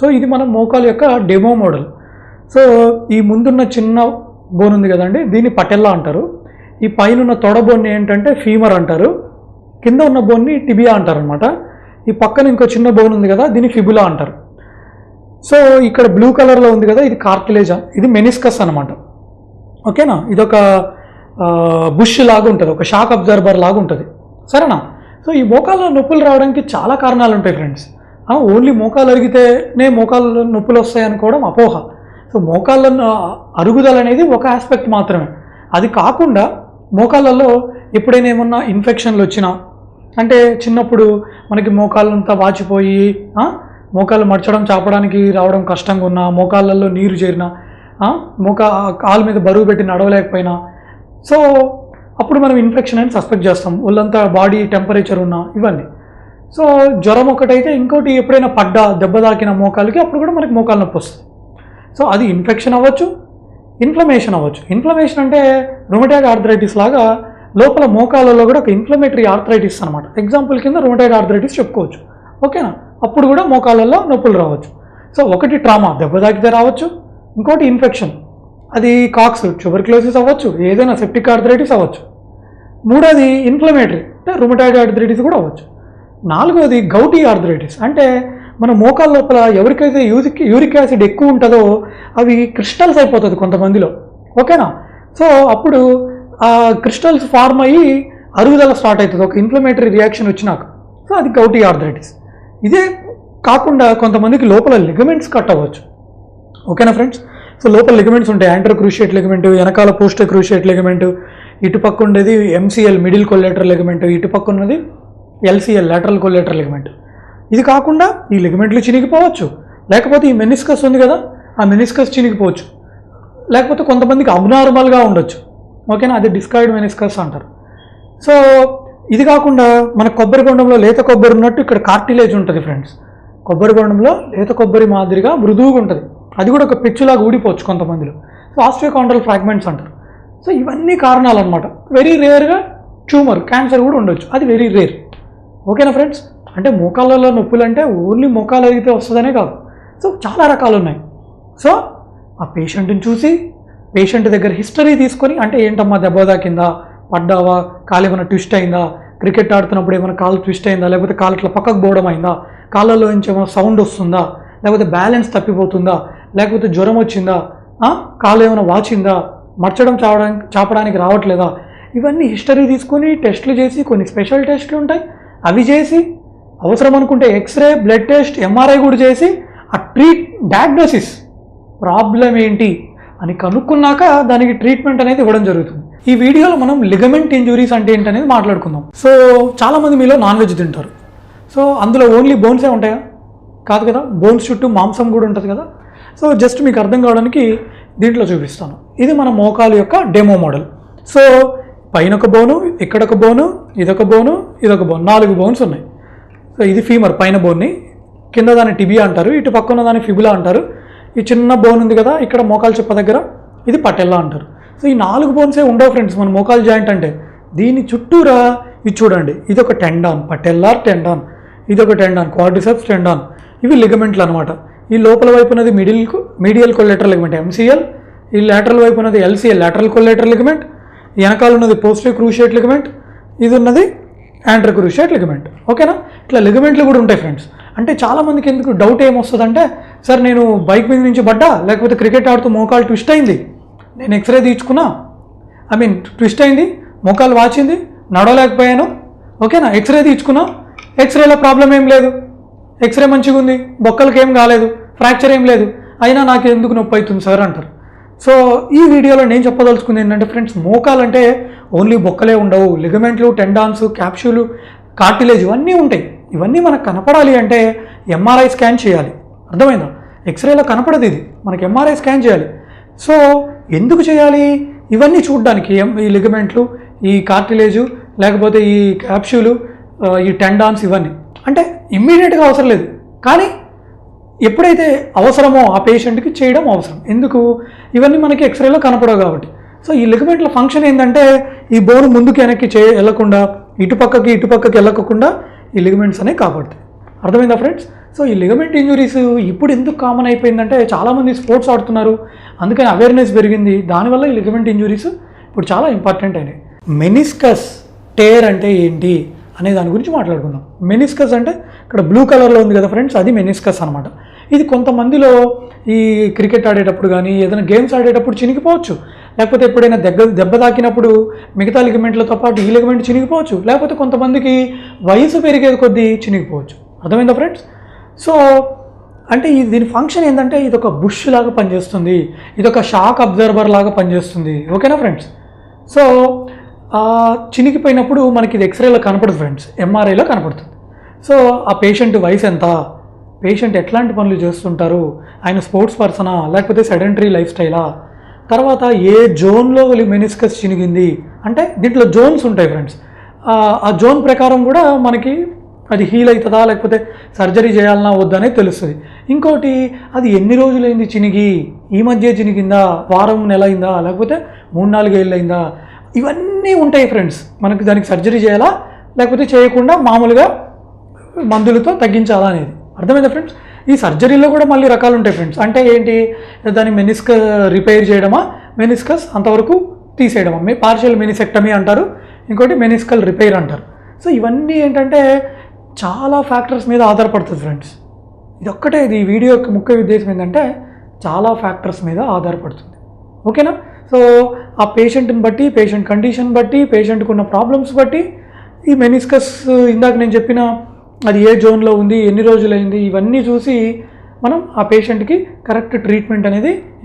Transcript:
So ఇది మన మోకాలు యొక్క డెమో మోడల్. సో ఈ ముందున్న చిన్న బోన్ ఉంది కదండి దీన్ని పటెల్లా అంటారు. ఈ పైన ఉన్న తొడ బోన్ని ఏంటంటే ఫీమర్ అంటారు. కింద ఉన్న బోన్ని టిబియా అంటారు అనమాట ఈ పక్కన ఇంకో చిన్న బోన్ ఉంది కదా దీన్ని ఫిబులా అంటారు. సో ఇక్కడ బ్లూ కలర్లో ఉంది కదా ఇది కార్టిలేజా ఇది మెనిస్కస్ అనమాట ఓకేనా? ఇదొక బుష్ లాగా ఉంటుంది ఒక షాక్ అబ్జర్బర్ లాగా ఉంటుంది. సరేనా? సో ఈ మోకాళ్ళ నొప్పులు రావడానికి చాలా కారణాలు ఉంటాయి ఫ్రెండ్స్. ఓన్లీ మోకాలు అరిగితేనే మోకాళ్ళ నొప్పులు వస్తాయి అనుకోవడం అపోహ. సో మోకాళ్ళ అరుగుదల అనేది ఒక ఆస్పెక్ట్ మాత్రమే. అది కాకుండా మోకాళ్ళలో ఎప్పుడైనా ఏమన్నా ఇన్ఫెక్షన్లు వచ్చినా అంటే చిన్నప్పుడు మనకి మోకాళ్ళంతా వాచిపోయి మోకాళ్ళు మడచడం చాపడానికి రావడం కష్టంగా ఉన్నా మోకాళ్ళల్లో నీరు చేరినా మోకా కాలు మీద బరువు పెట్టి నడవలేకపోయినా సో అప్పుడు మనం ఇన్ఫెక్షన్ అని సస్పెక్ట్ చేస్తాం. ఒళ్ళంతా బాడీ టెంపరేచర్ ఉన్నా ఇవన్నీ. సో జ్వరం ఒకటైతే ఇంకోటి ఎప్పుడైనా పడ్డా దెబ్బ తాకిన మోకాలకి అప్పుడు కూడా మనకి మోకాలు నొప్పి వస్తుంది. సో అది ఇన్ఫెక్షన్ అవ్వచ్చు ఇన్ఫ్లమేషన్ అవ్వచ్చు. ఇన్ఫ్లమేషన్ అంటే రొమటైడ్ ఆర్థరైటిస్ లాగా లోపల మోకాలలో కూడా ఒక ఇన్ఫ్లమేటరీ ఆర్థరైటిస్ అనమాట ఎగ్జాంపుల్ కింద రొమటైడ్ ఆర్థరైటిస్ చెప్పుకోవచ్చు. ఓకేనా? అప్పుడు కూడా మోకాలలో నొప్పులు రావచ్చు. సో ఒకటి ట్రామా దెబ్బ తాకితే రావచ్చు. ఇంకోటి ఇన్ఫెక్షన్ అది కాక్స్ ట్యూబర్క్లోసిస్ అవ్వచ్చు. ఏదైనా సెప్టిక్ ఆర్థరైటిస్ అవ్వచ్చు. మూడోది ఇన్ఫ్లమేటరీ అంటే రుమటాయిడ్ ఆర్థరైటిస్ కూడా అవ్వచ్చు. నాలుగవది గౌటీ ఆర్థరైటిస్. అంటే మన మోకాల లోపల ఎవరికైతే యూరిక్ యూరిక్ యాసిడ్ ఎక్కువ ఉంటుందో అవి క్రిస్టల్స్ అయిపోతుంది కొంతమందిలో. ఓకేనా? సో అప్పుడు ఆ క్రిస్టల్స్ ఫార్మ్ అయ్యి అరుగుదల స్టార్ట్ అవుతుంది ఒక ఇన్ఫ్లమేటరీ రియాక్షన్ వచ్చినాక. సో అది గౌటీ ఆర్థరైటిస్. ఇదే కాకుండా కొంతమందికి లోపల లిగమెంట్స్ కట్ అవ్వచ్చు. ఓకేనా ఫ్రెండ్స్? సో లోపల లిగమెంట్స్ ఉంటాయి. యాంటర్ క్రూషియేట్ లిగమెంట్ వెనకాల పోస్టర్ క్రూషియేట్ లిగమెంట్ ఇటు పక్క ఉండేది ఎంసీఎల్ మిడిల్ కొల్లెటర్ లిగమెంట్ ఇటు పక్క ఉన్నది ఎల్సిఎల్ లాటరల్ కొల్లేటర్ లిగమెంట్ ఇది కాకుండా ఈ లిగమెంట్లు చినిగిపోవచ్చు. లేకపోతే ఈ మెనిస్కస్ ఉంది కదా ఆ మెనిస్కస్ చినిగిపోవచ్చు. లేకపోతే కొంతమందికి అబ్నార్మల్గా ఉండొచ్చు. ఓకేనా అది డిస్కాయిడ్ మెనిస్కస్ అంటారు. సో ఇది కాకుండా మన కొబ్బరి బొండంలో లేత కొబ్బరి ఉన్నట్టు ఇక్కడ కార్టిలేజ్ ఉంటుంది ఫ్రెండ్స్ కొబ్బరి బొండంలో లేత కొబ్బరి మాదిరిగా మృదువుగా ఉంటుంది. అది కూడా ఒక పెచ్చులాగా ఊడిపోవచ్చు కొంతమందిలో. సో ఆస్ట్రియోకాండ్రల్ ఫ్రాగ్మెంట్స్ అంటారు. సో ఇవన్నీ కారణాలు అనమాట వెరీ రేర్గా ట్యూమర్ క్యాన్సర్ కూడా ఉండొచ్చు. అది వెరీ రేర్ ఓకేనా ఫ్రెండ్స్? అంటే మోకాళ్ళలో నొప్పులు అంటే ఓన్లీ మోకాలు అరిగితే వస్తుందనే కాదు. సో చాలా రకాలు ఉన్నాయి సో ఆ పేషెంట్ని చూసి పేషెంట్ దగ్గర హిస్టరీ తీసుకొని అంటే ఏంటమ్మా దెబ్బ తాకిందా? పడ్డావా? కాలు ఏమైనా ట్విస్ట్ అయిందా? క్రికెట్ ఆడుతున్నప్పుడు ఏమైనా కాలు ట్విస్ట్ అయిందా? లేకపోతే కాలు ఇట్లా పక్కకు పోవడం అయిందా? కాళ్ళలో నుంచి ఏమైనా సౌండ్ వస్తుందా? లేకపోతే బ్యాలెన్స్ తప్పిపోతుందా? లేకపోతే జ్వరం వచ్చిందా? కాలు ఏమైనా వాచిందా? మర్చడం చావడానికి చాపడానికి రావట్లేదా? ఇవన్నీ హిస్టరీ తీసుకొని టెస్టులు చేసి కొన్ని స్పెషల్ టెస్టులు ఉంటాయి. అవి చేసి అవసరం అనుకుంటే ఎక్స్రే బ్లడ్ టెస్ట్ ఎంఆర్ఐ కూడా చేసి ఆ ట్రీట్ డయాగ్నోసిస్ ప్రాబ్లం ఏంటి అని కనుక్కున్నాక దానికి ట్రీట్మెంట్ అనేది ఇవ్వడం జరుగుతుంది. ఈ వీడియోలో మనం లిగమెంట్ ఇంజురీస్ అంటే ఏంటనేది మాట్లాడుకుందాం. సో చాలామంది మీలో నాన్ వెజ్ తింటారు. సో అందులో ఓన్లీ బోన్సే ఉంటాయా? కాదు కదా? బోన్స్ చుట్టూ మాంసం కూడా ఉంటుంది కదా? సో జస్ట్ మీకు అర్థం కావడానికి దీంట్లో చూపిస్తాను. ఇది మన మోకాలు యొక్క డెమో మోడల్ సో పైన ఒక బోను ఇక్కడ ఒక బోను ఇదొక బోను ఇది ఒక బోన్ నాలుగు బోన్స్ ఉన్నాయి. సో ఇది ఫీమర్ పైన బోన్ని. కింద దాన్ని టిబియా అంటారు ఇటు పక్కన దాన్ని ఫిబులా అంటారు. ఈ చిన్న బోన్ ఉంది కదా ఇక్కడ మోకాలు చెప్ప దగ్గర ఇది పటెల్లా అంటారు. సో ఈ నాలుగు బోన్సే ఉండవు ఫ్రెండ్స్ మన మోకాలు జాయింట్ అంటే. దీని చుట్టూరా ఇది చూడండి ఇది ఒక టెండాన్ పటెల్లార్ టెండాన్ ఇది ఒక టెండాన్ క్వాడ్రిసెప్స్ టెండాన్ ఇవి లిగమెంట్లు అనమాట ఈ లోపల వైపు ఉన్నది middle medial collateral ligament MCL ఈ లాటరల్ వైపు ఉన్నది ఎల్సీఎల్ లాటరల్ కొల్లెటర్ లిగమెంట్ వెనకాల ఉన్నది పోస్టర్ క్రూషియేట్ లిగమెంట్ ఇది ఉన్నది యాంటర్ క్రూషియేట్ లిగమెంట్ ఓకేనా ఇట్లా లిగమెంట్లు కూడా ఉంటాయి ఫ్రెండ్స్ అంటే చాలామందికి ఎందుకు డౌట్ ఏమొస్తుందంటే సార్ నేను బైక్ మీద నుంచి పడ్డా లేకపోతే క్రికెట్ ఆడుతూ మోకాలు ట్విస్ట్ అయింది? నేను ఎక్స్రే తీర్చుకున్నా ఐ మీన్ ట్విస్ట్ అయింది మోకాలు వాచింది నడవలేకపోయాను. ఓకేనా ఎక్స్రే తీర్చుకున్నా ఎక్స్రేలో ప్రాబ్లం ఏం లేదు. ఎక్స్రే మంచిగా ఉంది బొక్కలకి ఏం కాలేదు ఫ్రాక్చర్ ఏం లేదు. అయినా నాకు ఎందుకు నొప్పి అవుతుంది సార్? అంటారు. సో ఈ వీడియోలో నేను చెప్పదలుచుకుంది ఏంటంటే ఫ్రెండ్స్ మోకాలంటే ఓన్లీ బొక్కలే ఉండవు. లిగమెంట్లు టెండాన్స్ క్యాప్సూలు కార్టిలేజ్ ఇవన్నీ ఉంటాయి. ఇవన్నీ మనకు కనపడాలి అంటే ఎంఆర్ఐ స్కాన్ చేయాలి. అర్థమైందా? ఎక్స్రేలో కనపడదు ఇది. మనకి ఎంఆర్ఐ స్కాన్ చేయాలి. సో ఎందుకు చేయాలి? ఇవన్నీ చూడడానికి ఎం- ఈ లిగమెంట్లు ఈ కార్టిలేజు లేకపోతే ఈ క్యాప్సూలు ఈ టెండాన్స్ ఇవన్నీ. అంటే ఇమ్మీడియట్గా అవసరం లేదు. కానీ ఎప్పుడైతే అవసరమో ఆ పేషెంట్కి చేయడం అవసరం. ఎందుకు? ఇవన్నీ మనకి ఎక్స్రేలో కనపడవు కాబట్టి. సో ఈ లిగమెంట్ల ఫంక్షన్ ఏంటంటే ఈ బోన్ ముందుకు వెనక్కి చే వెళ్ళకుండా ఇటుపక్కకి ఇటుపక్కకి వెళ్ళకుండా ఈ లిగమెంట్స్ అనేవి కాపాడుతాయి. అర్థమైందా ఫ్రెండ్స్ సో ఈ లిగమెంట్ ఇంజురీస్ ఇప్పుడు ఎందుకు కామన్ అయిపోయిందంటే చాలామంది స్పోర్ట్స్ ఆడుతున్నారు. అందుకని అవేర్నెస్ పెరిగింది. దానివల్ల ఈ లిగమెంట్ ఇంజురీస్ ఇప్పుడు చాలా ఇంపార్టెంట్ అయినాయి. మెనిస్కస్ టేర్ అంటే ఏంటి? అనే దాని గురించి మాట్లాడుకుందాం. మెనిస్కస్ అంటే ఇక్కడ బ్లూ కలర్లో ఉంది కదా ఫ్రెండ్స్ అది మెనిస్కస్ అనమాట ఇది కొంతమందిలో ఈ క్రికెట్ ఆడేటప్పుడు కానీ ఏదైనా గేమ్స్ ఆడేటప్పుడు చినిగిపోవచ్చు. లేకపోతే ఎప్పుడైనా దెబ్బ దెబ్బ తాకినప్పుడు మిగతా లిగమెంట్లతో పాటు ఈ లిగమెంట్ చినిగిపోవచ్చు. లేకపోతే కొంతమందికి వయసు పెరిగేది కొద్దీ చినిగిపోవచ్చు. అర్థమైందా ఫ్రెండ్స్ సో అంటే ఇది దీని ఫంక్షన్ ఏంటంటే ఇది ఒక బుష్ లాగా పనిచేస్తుంది. ఇది ఒక షాక్ అబ్జర్వర్ లాగా పనిచేస్తుంది. ఓకేనా ఫ్రెండ్స్ సో చినిగిపోయినప్పుడు మనకి ఇది ఎక్స్రేలో కనపడదు ఫ్రెండ్స్ ఎంఆర్ఐలో కనపడుతుంది. సో ఆ పేషెంట్ వయసు ఎంత? పేషెంట్ ఎట్లాంటి పనులు చేస్తుంటారు? ఆయన స్పోర్ట్స్ పర్సనా లేకపోతే సెడెంటరీ లైఫ్ స్టైలా తర్వాత ఏ జోన్లో మెనిస్కస్ చినిగింది? అంటే దీంట్లో జోన్స్ ఉంటాయి ఫ్రెండ్స్ ఆ జోన్ ప్రకారం కూడా మనకి అది హీల్ అవుతుందా లేకపోతే సర్జరీ చేయాలన్నా వద్దనే తెలుస్తుంది. ఇంకోటి అది ఎన్ని రోజులైంది చినిగి? ఈ మధ్య చినిగిందా? వారం నెల అయిందా? లేకపోతే మూడు నాలుగేళ్ళు అయిందా? ఇవన్నీ ఉంటాయి ఫ్రెండ్స్ మనకి దానికి సర్జరీ చేయాలా? లేకపోతే చేయకుండా మామూలుగా మందులతో తగ్గించాలా అనేది. అర్థమైందా ఫ్రెండ్స్ ఈ సర్జరీలో కూడా మళ్ళీ రకాలు ఉంటాయి ఫ్రెండ్స్ అంటే ఏంటి? దాన్ని మెనిస్క రిపేర్ చేయడమా? మెనిస్కస్ అంతవరకు తీసేయడమా? మీ పార్షియల్ మెనిసెక్టమీ అంటారు ఇంకోటి మెనిస్కల్ రిపేర్ అంటారు. సో ఇవన్నీ ఏంటంటే చాలా ఫ్యాక్టర్స్ మీద ఆధారపడుతుంది ఫ్రెండ్స్ ఇది ఒక్కటే ఇది ఈ వీడియో యొక్క ముఖ్య ఉద్దేశం ఏంటంటే చాలా ఫ్యాక్టర్స్ మీద ఆధారపడుతుంది. ఓకేనా? సో ఆ పేషెంట్ని బట్టి పేషెంట్ కండిషన్ బట్టి పేషెంట్కి ఉన్న ప్రాబ్లమ్స్ బట్టి ఈ మెనిస్కస్ ఇందాక నేను చెప్పిన అది ఏ జోన్లో ఉంది ఎన్ని రోజులైంది ఇవన్నీ చూసి మనం ఆ పేషెంట్కి కరెక్ట్ ట్రీట్మెంట్ అనేది